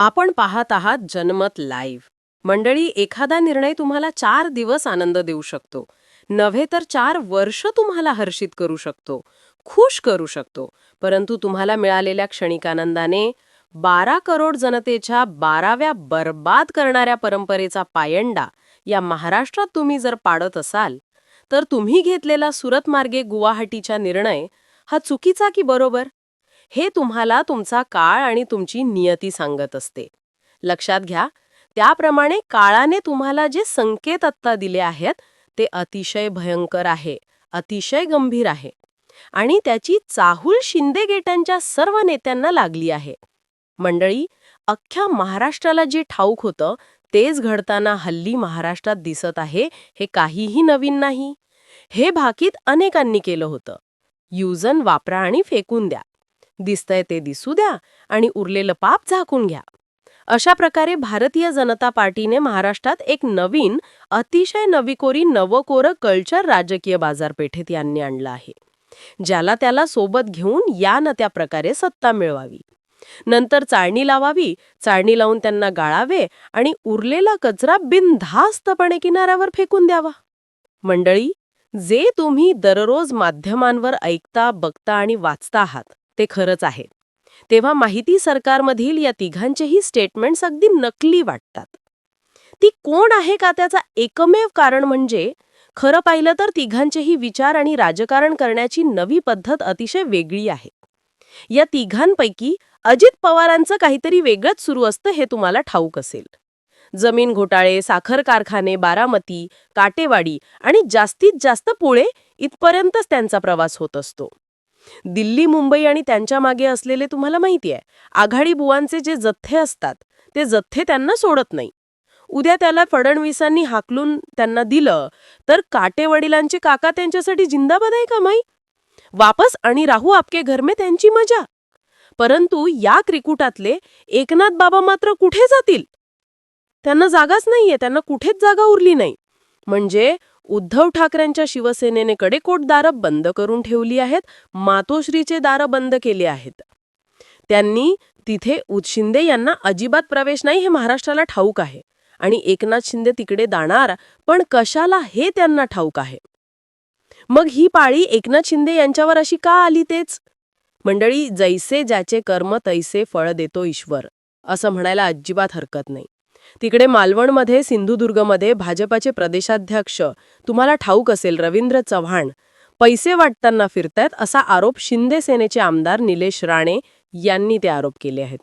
आपण पाहत आहात जनमत लाईव्ह. मंडळी एखादा निर्णय तुम्हाला चार दिवस आनंद देऊ शकतो. नव्हे तर चार वर्ष तुम्हाला हर्षित करू शकतो खुश करू शकतो. परंतु तुम्हाला मिळालेल्या क्षणिकानंदाने बारा करोड जनतेच्या बाराव्या बर्बाद करणाऱ्या परंपरेचा पायंडा या महाराष्ट्रात तुम्ही जर पाडत असाल तर तुम्ही घेतलेला सुरतमार्गे गुवाहाटीचा निर्णय हा चुकीचा की बरोबर? हे तुम्हाला तुमचा काळ आणि तुमची नियती सांगत असते. लक्षात घ्या त्याप्रमाणे काळाने तुम्हाला जे संकेत आत्ता दिले आहेत ते अतिशय भयंकर आहे अतिशय गंभीर आहे आणि त्याची चाहूल शिंदे गेटांच्या सर्व नेत्यांना लागली आहे. मंडळी अख्ख्या महाराष्ट्राला जे ठाऊक होतं तेच घडताना हल्ली महाराष्ट्रात दिसत आहे हे काहीही नवीन नाही. हे भाकीत अनेकांनी केलं होतं. युजन वापरा आणि फेकून द्या. दिसतंय ते दिसू द्या आणि उरलेलं पाप झाकून घ्या. अशा प्रकारे भारतीय जनता पार्टीने महाराष्ट्रात एक नवीन अतिशय नवीकोरी नवकोरं कल्चर राजकीय बाजारपेठेत यांनी आणलं आहे. ज्याला त्याला सोबत घेऊन या न त्या प्रकारे सत्ता मिळवावी. नंतर चाळणी लावावी चाळणी लावून त्यांना गाळावे आणि उरलेला कचरा बिनधास्तपणे किनाऱ्यावर फेकून द्यावा. मंडळी जे तुम्ही दररोज माध्यमांवर ऐकता बघता आणि वाचता आहात ते खरंच आहे तेव्हा माहिती सरकारमधील या तिघांचेही स्टेटमेंट्स अगदी नकली वाटतात. ती कोण आहे का त्याचा एकमेव कारण म्हणजे खरं पाहिलं तर तिघांचेही विचार आणि राजकारण करण्याची नवी पद्धत अतिशय वेगळी आहे. या तिघांपैकी अजित पवारांचं काहीतरी वेगळंच सुरू असतं हे तुम्हाला ठाऊक असेल. जमीन घोटाळे साखर कारखाने बारामती काटेवाडी आणि जास्तीत जास्त पुळे इथपर्यंतच त्यांचा प्रवास होत असतो. दिल्ली मुंबई आणि त्यांच्या मागे असलेले तुम्हाला माहिती आहे. आघाडी बुवांचे जे जथ्थे असतात ते जथ्थे त्यांना सोडत नाही. उद्या त्याला फडणवीसांनी हाकलून त्यांना दिलं तर काटे वडिलांचे काका त्यांच्यासाठी जिंदाबाद आहे का माई? वापस आणि राहू आपके घर में त्यांची मजा. परंतु या क्रिकुटातले एकनाथ बाबा मात्र कुठे जातील? त्यांना जागाच नाहीये त्यांना कुठेच जागा उरली नाही. म्हणजे उद्धव ठाकरेंच्या शिवसेनेने कडेकोट दारं बंद करून ठेवली आहेत मातोश्रीचे दारं बंद केले आहेत. त्यांनी तिथे शिंदे यांना अजिबात प्रवेश नाही हे महाराष्ट्राला ठाऊक आहे आणि एकनाथ शिंदे तिकडे जाणार पण कशाला हे त्यांना ठाऊक आहे? मग ही पाळी एकनाथ शिंदे यांच्यावर अशी का आली तेच? मंडळी जैसे ज्याचे कर्म तैसे फळ देतो ईश्वर असं म्हणायला अजिबात हरकत नाही. तिकडे मालवणमध्ये सिंधुदुर्गमध्ये भाजपाचे प्रदेशाध्यक्ष तुम्हाला ठाऊक असेल रवींद्र चव्हाण. पैसे वाटताना फिरतायत असा आरोप शिंदे सेनेचे आमदार निलेश राणे यांनी ते आरोप केले आहेत.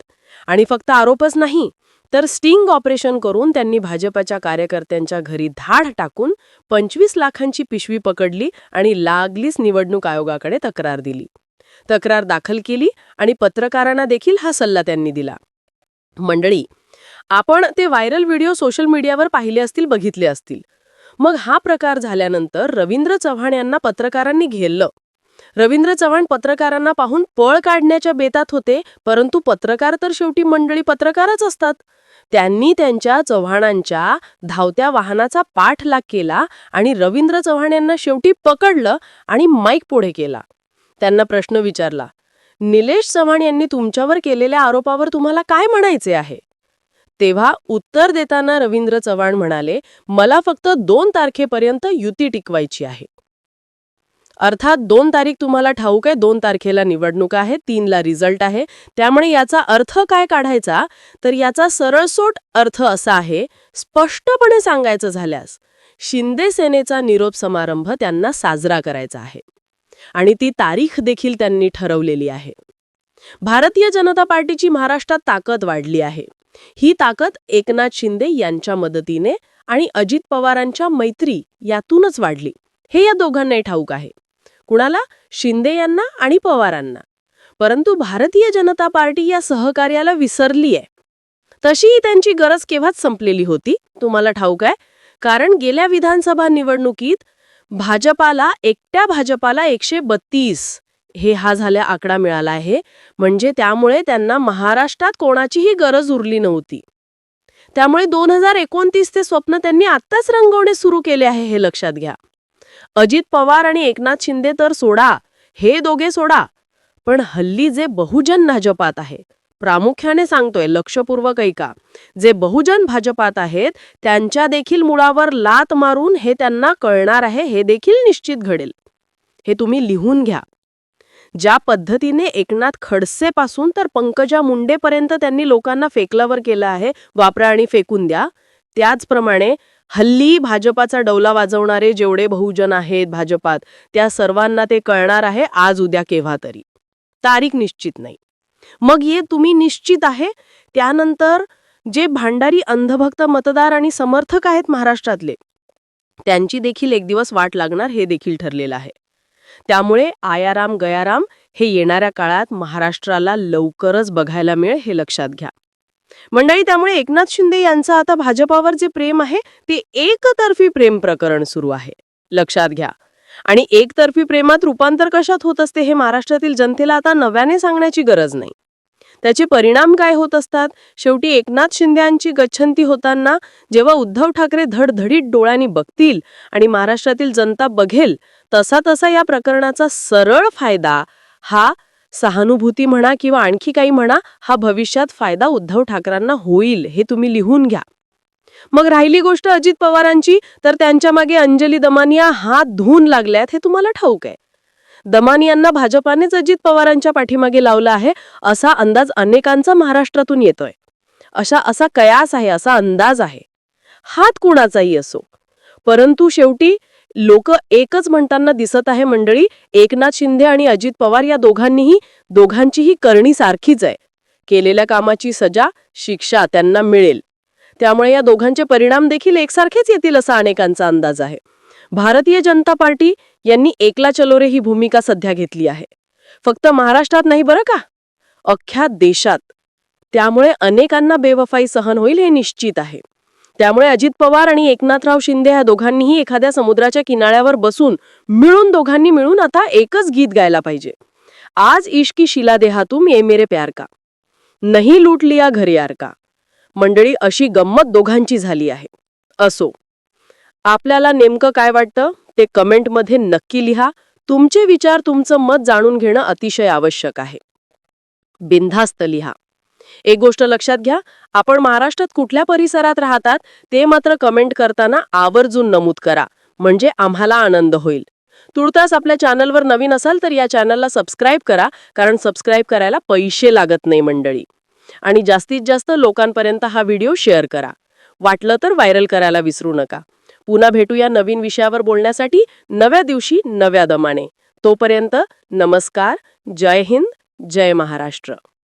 आणि फक्त आरोपच नाही तर स्टिंग ऑपरेशन करून त्यांनी भाजपाच्या कार्यकर्त्यांच्या घरी धाड टाकून पंचवीस लाखांची पिशवी पकडली आणि लागलीच निवडणूक आयोगाकडे तक्रार दिली. तक्रार दाखल केली आणि पत्रकारांना देखील हा सल्ला त्यांनी दिला. मंडळी आपण ते व्हायरल व्हिडिओ सोशल मीडियावर पाहिले असतील बघितले असतील. मग हा प्रकार झाल्यानंतर रवींद्र चव्हाण यांना पत्रकारांनी घेरलं. रवींद्र चव्हाण पत्रकारांना पाहून पळ काढण्याच्या बेतात होते परंतु पत्रकार तर शेवटी मंडळी पत्रकारच असतात. त्यांनी त्यांच्या चव्हाणांच्या धावत्या वाहनाचा पाठलाग केला आणि रवींद्र चव्हाण यांना शेवटी पकडलं आणि माईक पुढे केला. त्यांना प्रश्न विचारला निलेश चव्हाण यांनी तुमच्यावर केलेल्या आरोपावर तुम्हाला काय म्हणायचे आहे? तेव्हा उत्तर देताना रवींद्र चव्हाण म्हणाले मला फक्त दोन तारखेपर्यंत युती टिकवायची आहे. अर्थात दोन तारीख तुम्हाला ठाऊक आहे दोन तारखेला निवडणूक आहे तीनला रिझल्ट आहे. त्यामुळे याचा अर्थ काय काढायचा? तर याचा सरळसोट अर्थ असा आहे स्पष्टपणे सांगायचं झाल्यास शिंदे सेनेचा निरोप समारंभ त्यांना साजरा करायचा आहे. आणि ती तारीख देखील त्यांनी ठरवलेली आहे. भारतीय जनता पार्टीची महाराष्ट्रात ताकद वाढली आहे. ही ताकद एकनाथ शिंदे यांच्या मदतीने आणि अजित पवारांच्या मैत्री यातूनच वाढली. हे या दोघांनाही ठाऊक आहे. कुणाला? शिंदे यांना आणि पवारांना. परंतु भारतीय जनता पार्टी या सहकार्याला विसरली आहे. तशीही त्यांची गरज केव्हाच संपलेली होती? तुम्हाला ठाऊक आहे. कारण गेल्या विधानसभा निवडणुकीत भाजपाला एकट्या भाजपाला एकशे बत्तीस हे हा झाल्या आकडा मिळाला आहे. म्हणजे त्यामुळे त्यांना महाराष्ट्रात कोणाचीही गरज उरली नव्हती. त्यामुळे दोन हजार एकोणतीसचे स्वप्न त्यांनी आत्ताच रंगवणे सुरू केले आहे हे लक्षात घ्या. अजित पवार आणि एकनाथ शिंदे तर सोडा हे दोघे सोडा. पण हल्ली जे बहुजन भाजपात आहे प्रामुख्याने सांगतोय लक्षपूर्वक ऐका. जे बहुजन भाजपात आहेत त्यांच्या देखील मुळावर लात मारून हे त्यांना कळणार आहे हे देखील निश्चित घडेल. हे तुम्ही लिहून घ्या. ज्या पद्धतीने एकनाथ खडसेपासून तर पंकजा मुंडेपर्यंत त्यांनी लोकांना फेकलावर केलं आहे वापरा आणि फेकून द्या. त्याचप्रमाणे हल्ली भाजपाचा डौला वाजवणारे जेवढे बहुजन आहेत भाजपात त्या सर्वांना ते कळणार आहे आज उद्या केव्हा तरी. तारीख निश्चित नाही. मग ये तुम्ही निश्चित आहे? त्यानंतर जे भांडारी अंधभक्त मतदार आणि समर्थक आहेत महाराष्ट्रातले त्यांची देखील एक दिवस वाट लागणार हे देखील ठरलेलं आहे. त्यामुळे आयाराम गयाराम हे येणाऱ्या काळात महाराष्ट्राला लवकरच बघायला मिळेल हे लक्षात घ्या. मंडळी त्यामुळे एकनाथ शिंदे यांचं आता भाजपावर जे प्रेम आहे ते एकतर्फी प्रेम प्रकरण सुरू आहे. लक्षात घ्या. आणि एकतर्फी प्रेमात रूपांतर कशात होत असते हे महाराष्ट्रातील जनतेला आता नव्याने सांगण्याची गरज नाही. त्याचे परिणाम काय होत असतात? शेवटी एकनाथ शिंद्यांची गच्छंती होताना जेव्हा उद्धव ठाकरे धडधडीत डोळ्यांनी बघतील आणि महाराष्ट्रातील जनता बघेल तसा तसा या प्रकरणाचा सरळ फायदा हा सहानुभूती म्हणा किंवा आणखी काही म्हणा हा भविष्यात फायदा उद्धव ठाकरेंना होईल हे तुम्ही लिहून घ्या. मग राहिली गोष्ट अजित पवारांची तर त्यांच्या मागे अंजली दमानिया हात धुवून लागल्यात हे तुम्हाला ठाऊक आहे. दमान यांना भाजपानेच अजित पवारांच्या पाठीमागे लावला आहे असा अंदाज अनेकांचा महाराष्ट्रातून येतोय. अशा असा कयास आहे असा अंदाज आहे. हात कुणाचाही असो. परंतु शेवटी लोक एकच म्हणताना दिसत आहे मंडळी एकनाथ शिंदे आणि अजित पवार या दोघांनीही दोघांचीही करणी सारखीच आहे. केलेल्या कामाची सजा शिक्षा त्यांना मिळेल. त्यामुळे या दोघांचे परिणाम देखील एकसारखेच येतील असा अनेकांचा अंदाज आहे. भारतीय जनता पार्टी यांनी एकला चलो रे ही भूमिका सध्या घेतली आहे. फक्त महाराष्ट्रात नाही बरं का? अख्ख्या देशात. त्यामुळे अनेकांना बेवफाई सहन होईल हे निश्चित आहे. त्यामुळे अजित पवार आणि एकनाथराव शिंदे या दोघांनीही एखाद्या समुद्राच्या किनाऱ्यावर बसून मिळून दोघांनी मिळून आता एकच गीत गायला पाहिजे. आज इश्की शिला देहा तुम ये मेरे प्यार का. नाही लूट लिया घर यार का. मंडळी अशी गंमत दोघांची झाली आहे. असो. आपल्याला नेमकं काय वाटतं? ते कमेंटमध्ये नक्की लिहा. तुमचे विचार तुमचं मत जाणून घेणं अतिशय आवश्यक आहे. बिनधास्त लिहा. एक गोष्ट लक्षात घ्या आपण महाराष्ट्रात कुठल्या परिसरात राहतात ते मात्र कमेंट करताना आवर्जून नमूद करा म्हणजे आम्हाला आनंद होईल. तुर्तास आपल्या चॅनलवर नवीन असाल तर या चॅनलला सबस्क्राईब करा कारण सबस्क्राईब करायला पैसे लागत नाही मंडळी. आणि जास्तीत जास्त लोकांपर्यंत हा व्हिडिओ शेअर करा. वाटलं तर व्हायरल करायला विसरू नका. पुन्हा भेटूया नवीन विषयावर बोलण्यासाठी नव्या दिवशी नव्या दमाने. तोपर्यंत नमस्कार जय हिंद जय महाराष्ट्र.